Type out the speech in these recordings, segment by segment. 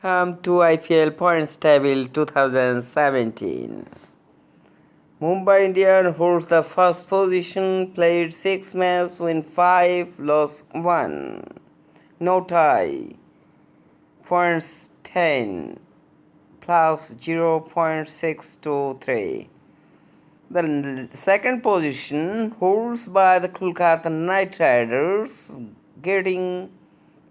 Come to IPL points table 2017. Mumbai Indian holds the first position, played 6 matches, win 5, lost 1. No tie. Points 10 plus 0.623. The second position holds by the Kolkata Knight Riders, getting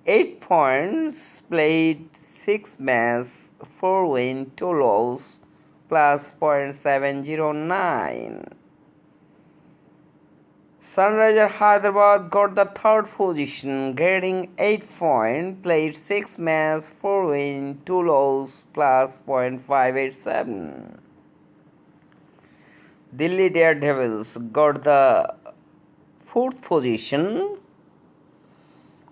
8 points, played 6 matches, 4 win, 2 loss, plus 0.709. Sunrisers Hyderabad got the third position, getting 8 points, played 6 matches, 4 win, 2 loss, plus 0.587. Delhi Daredevils got the fourth position,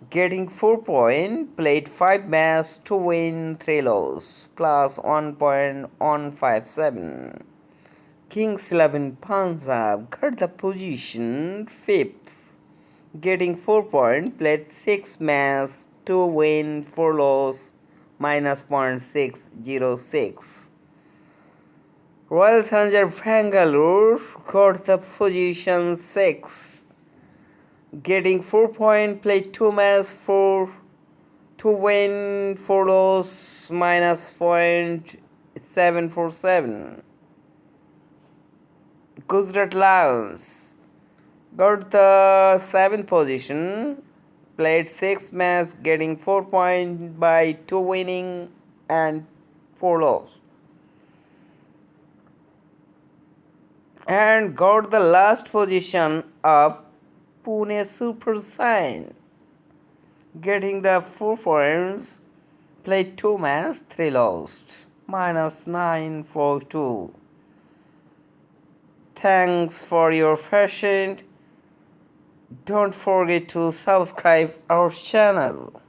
getting 4 points, played 5 matches, 2 win, 3 loss, plus 1.157. Kings 11 Punjab got the position 5th, getting 4 points, played 6 matches, 2 win, 4 loss, minus 0.606. Royal Challenger Bangalore got the position 6, getting 4 points, played 2 matches, 4 to win, 4 loss, minus 0.747. Gujarat Lions got the 7th position, played 6 matches, getting 4 points by 2 winning and 4 loss. and got the last position of Pune Super Sign, getting the 4 points, played 2 matches, 3 lost, minus 9 for 2. Thanks for your patience. Don't forget to subscribe our channel.